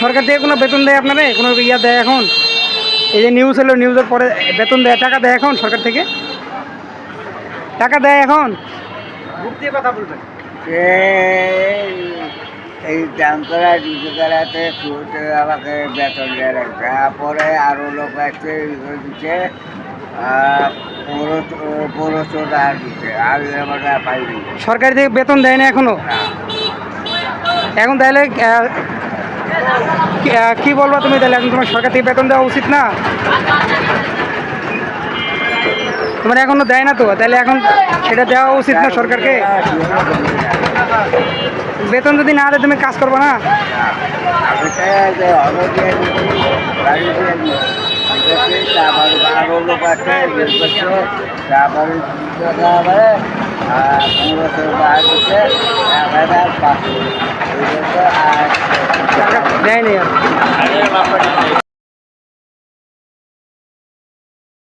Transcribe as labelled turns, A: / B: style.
A: সরকার থেকে কোনো বেতন দেয় আপনারা? কোনো ইয়া দেয় এখন? এই যে নিউজ হলো নিউজের পরে বেতন দেয় টাকা দেয় এখন সরকার থেকে? টাকা দেয় এখন? মুখ দিয়ে কথা বলবেন।
B: এই- এই দামতলা ডিজিটালাতে শুরুতে আমাকে বেতন দেওয়া লাগছে তারপরে আরও লোক আছে ইয়ে দিচ্ছে পনেরো পনেরোশো টাকা দিচ্ছে। আর আমরা পাইনি।
A: সরকার থেকে বেতন দেয় না
B: এখনও?
A: এখন তাহলে কি- বলবা তুমি তাহলে? এখন তোমার সরকার থেকে বেতন দেওয়া উচিত না? তোমার এখনও দেয় না তো? তাহলে এখন সেটা দেওয়া উচিত না সরকারকে? বেতন যদি না দেয়, তুমি কাজ করবে না?
B: আর
A: नाही नाही